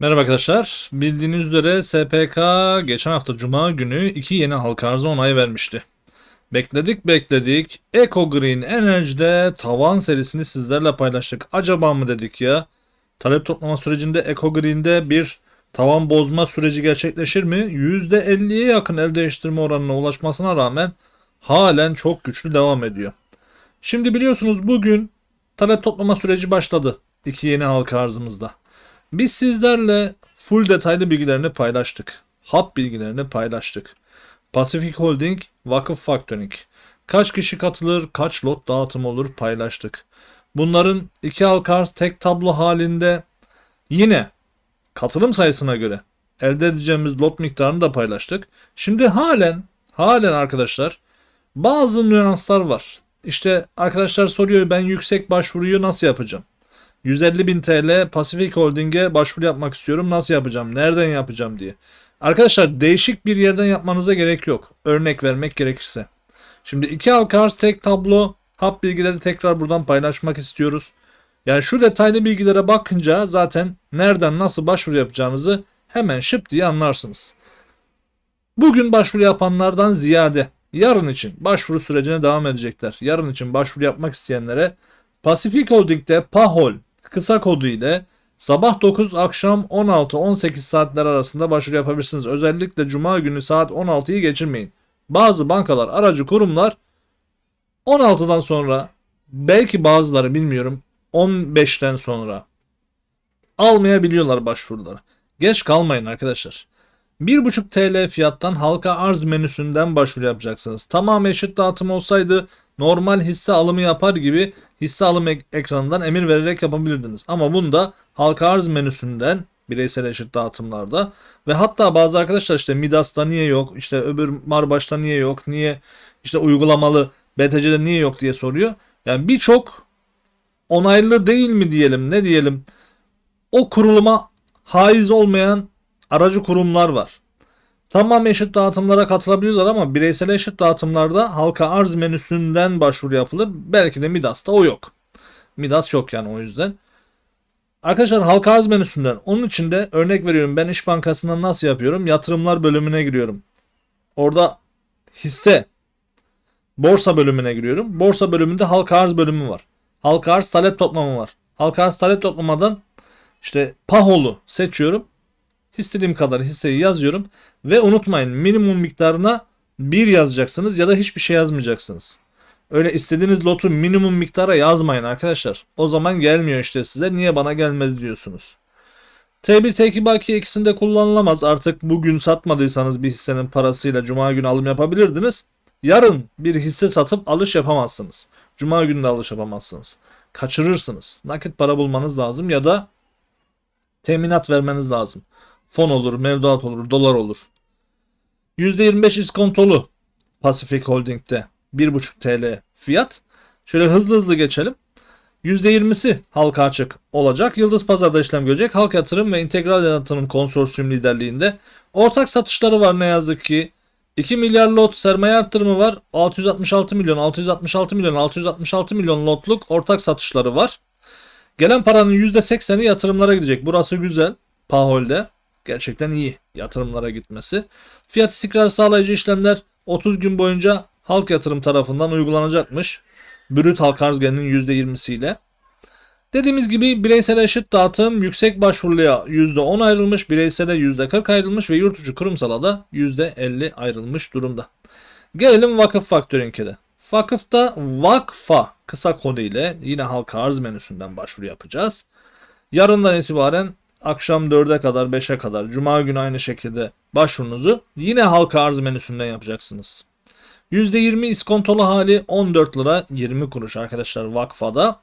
Merhaba arkadaşlar. Bildiğiniz üzere SPK geçen hafta Cuma günü iki yeni halka arzı onay vermişti. Bekledik bekledik. Eco Green Energy'de tavan serisini sizlerle paylaştık. Acaba mı dedik ya? Talep toplama sürecinde Eco Green'de bir tavan bozma süreci gerçekleşir mi? %50'ye yakın el değiştirme oranına ulaşmasına rağmen halen çok güçlü devam ediyor. Şimdi biliyorsunuz bugün talep toplama süreci başladı. iki yeni halka arzımızda. Biz sizlerle full detaylı bilgilerini paylaştık. Hap bilgilerini paylaştık. Pacific Holding, Vakıf Factoring. Kaç kişi katılır, kaç lot dağıtım olur paylaştık. Bunların iki halka arz tek tablo halinde yine katılım sayısına göre elde edeceğimiz lot miktarını da paylaştık. Şimdi halen, halen arkadaşlar bazı nüanslar var. İşte arkadaşlar soruyor ben yüksek başvuruyu nasıl yapacağım? 150 bin TL Pacific Holding'e başvuru yapmak istiyorum. Nasıl yapacağım? Nereden yapacağım diye. Arkadaşlar değişik bir yerden yapmanıza gerek yok. Örnek vermek gerekirse. Şimdi iki halka tek tablo hap bilgileri tekrar buradan paylaşmak istiyoruz. Yani şu detaylı bilgilere bakınca zaten nereden nasıl başvuru yapacağınızı hemen şıp diye anlarsınız. Bugün başvuru yapanlardan ziyade yarın için başvuru sürecine devam edecekler. Yarın için başvuru yapmak isteyenlere Pacific Holding'de PAHOL kısa kodu ile sabah 9 akşam 16-18 saatler arasında başvuru yapabilirsiniz. Özellikle cuma günü saat 16'yı geçirmeyin. Bazı bankalar, aracı kurumlar 16'dan sonra belki bazıları bilmiyorum 15'ten sonra almayabiliyorlar başvuruları. Geç kalmayın arkadaşlar. 1,5 TL fiyattan halka arz menüsünden başvuru yapacaksınız. Tamam eşit dağıtım olsaydı normal hisse alımı yapar gibi hisse alım ek- ekranından emir vererek yapabilirdiniz. Ama bunda halka arz menüsünden bireysel eşit dağıtımlarda ve hatta bazı arkadaşlar işte Midas'ta niye yok, işte öbür Marbaş'ta niye yok, niye işte uygulamalı BTC'de niye yok diye soruyor. Yani birçok onaylı değil mi diyelim ne diyelim o kuruluma haiz olmayan aracı kurumlar var. Tamam eşit dağıtımlara katılabiliyorlar ama bireysel eşit dağıtımlarda halka arz menüsünden başvuru yapılır. Belki de Midas'ta o yok. Midas yok yani o yüzden. Arkadaşlar halka arz menüsünden onun için de örnek veriyorum ben İş Bankası'ndan nasıl yapıyorum? Yatırımlar bölümüne giriyorum. Orada hisse borsa bölümüne giriyorum. Borsa bölümünde halka arz bölümü var. Halka arz talep toplama var. Halka arz talep toplamadan işte PAHOL'u seçiyorum. İstediğim kadar hisseyi yazıyorum. Ve unutmayın minimum miktarına 1 yazacaksınız ya da hiçbir şey yazmayacaksınız. Öyle istediğiniz lotu minimum miktara yazmayın arkadaşlar. O zaman gelmiyor işte size. Niye bana gelmedi diyorsunuz. T1 T2 bakiye ikisinde kullanılamaz. Artık bugün satmadıysanız bir hissenin parasıyla cuma günü alım yapabilirdiniz. Yarın bir hisse satıp alış yapamazsınız. Cuma günü de alış yapamazsınız. Kaçırırsınız. Nakit para bulmanız lazım ya da teminat vermeniz lazım. Fon olur, mevduat olur, dolar olur. %25 iskontolu Pacific Holding'de 1,5 TL fiyat. Şöyle hızlı hızlı geçelim. %20'si halka açık olacak. Yıldız Pazar'da işlem görecek. Halk Yatırım ve İntegral Yatırım Konsorsiyum liderliğinde. Ortak satışları var ne yazık ki. 2 milyar lot sermaye arttırımı var. 666 milyon, 666 milyon, 666 milyon lotluk ortak satışları var. Gelen paranın %80'i yatırımlara gidecek. Burası güzel. Pahol'de. Gerçekten iyi yatırımlara gitmesi. Fiyat istikrar sağlayıcı işlemler 30 gün boyunca halk yatırım tarafından uygulanacakmış. Brüt halk arz gelirinin %20'siyle. Dediğimiz gibi bireysel eşit dağıtım yüksek başvuruluya %10 ayrılmış, bireysele %40 ayrılmış ve yurt içi kurumsala da %50 ayrılmış durumda. Gelelim vakıf faktöring'e de. Vakıfta vakfa kısa kodu ile yine halka arz menüsünden başvuru yapacağız. Yarından itibaren akşam 4'e kadar 5'e kadar cuma günü aynı şekilde başvurunuzu yine halka arz menüsünden yapacaksınız. %20 iskontolu hali 14 lira 20 kuruş arkadaşlar vakfada.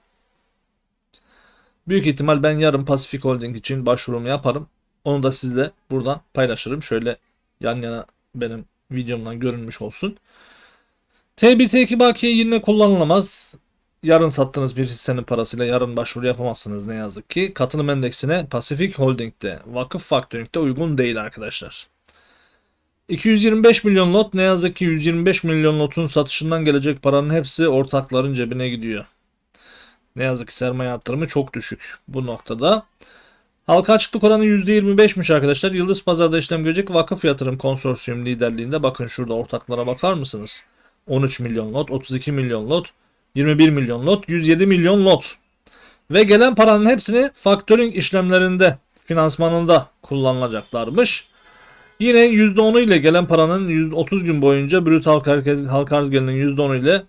Büyük ihtimal ben yarın Pacific Holding için başvurumu yaparım. Onu da sizle buradan paylaşırım. Şöyle yan yana benim videomdan görünmüş olsun. T1 T2 bakiye yine kullanılamaz. Yarın sattığınız bir hissenin parasıyla yarın başvuru yapamazsınız ne yazık ki. Katılım endeksine Pacific Holding'de, Vakıf Factoring'de uygun değil arkadaşlar. 225 milyon lot ne yazık ki 125 milyon lotun satışından gelecek paranın hepsi ortakların cebine gidiyor. Ne yazık ki sermaye artırımı çok düşük bu noktada. Halka açıklık oranı %25'miş arkadaşlar. Yıldız Pazar'da işlem görecek Vakıf Yatırım Konsorsiyum liderliğinde. Bakın şurada ortaklara bakar mısınız? 13 milyon lot, 32 milyon lot, 21 milyon lot, 107 milyon lot. Ve gelen paranın hepsini faktöring işlemlerinde, finansmanında kullanılacaklarmış. Yine %10'u ile gelen paranın 130 gün boyunca brüt halka, halka arz gelirinin %10'u ile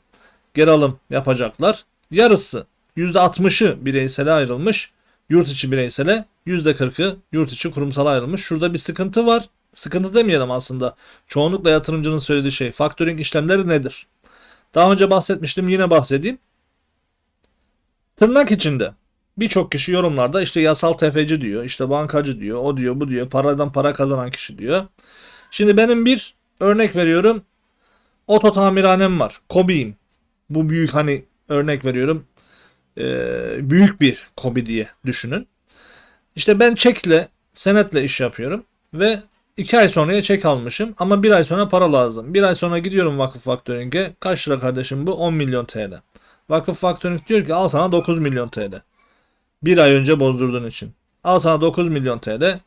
geri alım yapacaklar. Yarısı %60'ı bireysele ayrılmış. Yurt içi bireysele %40'ı yurt içi kurumsala ayrılmış. Şurada bir sıkıntı var. Sıkıntı demeyelim aslında. Çoğunlukla yatırımcının söylediği şey. Faktöring işlemleri nedir? Daha önce bahsetmiştim yine bahsedeyim. Tırnak içinde birçok kişi yorumlarda işte yasal tefeci diyor, işte bankacı diyor, o diyor, bu diyor, paradan para kazanan kişi diyor. Şimdi benim bir örnek veriyorum. Oto tamirhanem var. Kobi'yim. Bu büyük hani örnek veriyorum. Büyük bir kobi diye düşünün. İşte ben çekle, senetle iş yapıyorum ve iki ay sonraya çek almışım ama bir ay sonra para lazım. Bir ay sonra gidiyorum vakıf faktöringe. Kaç lira kardeşim bu? 10 milyon TL. Vakıf faktöring diyor ki al sana 9 milyon TL. Bir ay önce bozdurduğun için. Al sana 9 milyon TL.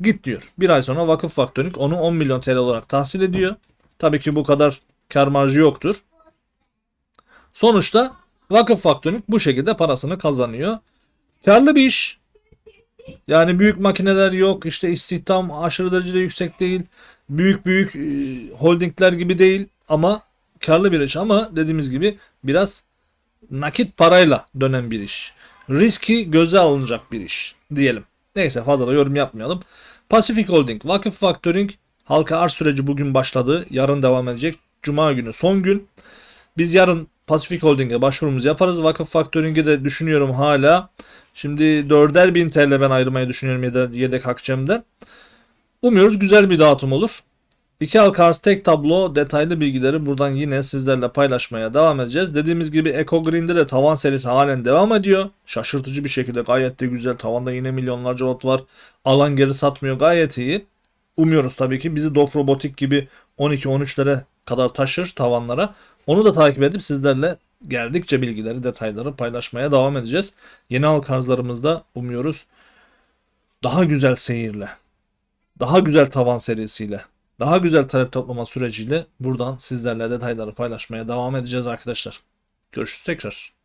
Git diyor. Bir ay sonra vakıf faktöring onu 10 milyon TL olarak tahsil ediyor. Tabii ki bu kadar kar marjı yoktur. Sonuçta vakıf faktöring bu şekilde parasını kazanıyor. Karlı bir iş. Yani büyük makineler yok. İşte istihdam aşırı derecede yüksek değil. Büyük büyük e, holdingler gibi değil ama karlı bir iş ama dediğimiz gibi biraz nakit parayla dönen bir iş. Riski göze alınacak bir iş diyelim. Neyse fazla da yorum yapmayalım. Pacific Holding, Vakıf Factoring halka arz süreci bugün başladı. Yarın devam edecek. Cuma günü son gün. Biz yarın Pacific Holding'e başvurumuzu yaparız. Vakıf Factoring'e de düşünüyorum hala. Şimdi 4'er bin TL ben ayırmayı düşünüyorum yedek, yedek. Umuyoruz güzel bir dağıtım olur. İki halka arz tek tablo detaylı bilgileri buradan yine sizlerle paylaşmaya devam edeceğiz. Dediğimiz gibi Eco Green'de de tavan serisi halen devam ediyor. Şaşırtıcı bir şekilde gayet de güzel. Tavanda yine milyonlarca lot var. Alan geri satmıyor gayet iyi. Umuyoruz tabii ki bizi Dof Robotik gibi 12-13'lere kadar taşır tavanlara. Onu da takip edip sizlerle geldikçe bilgileri, detayları paylaşmaya devam edeceğiz. Yeni halka arzlarımızda umuyoruz daha güzel seyirle, daha güzel tavan serisiyle, daha güzel talep toplama süreciyle buradan sizlerle detayları paylaşmaya devam edeceğiz arkadaşlar. Görüşürüz tekrar.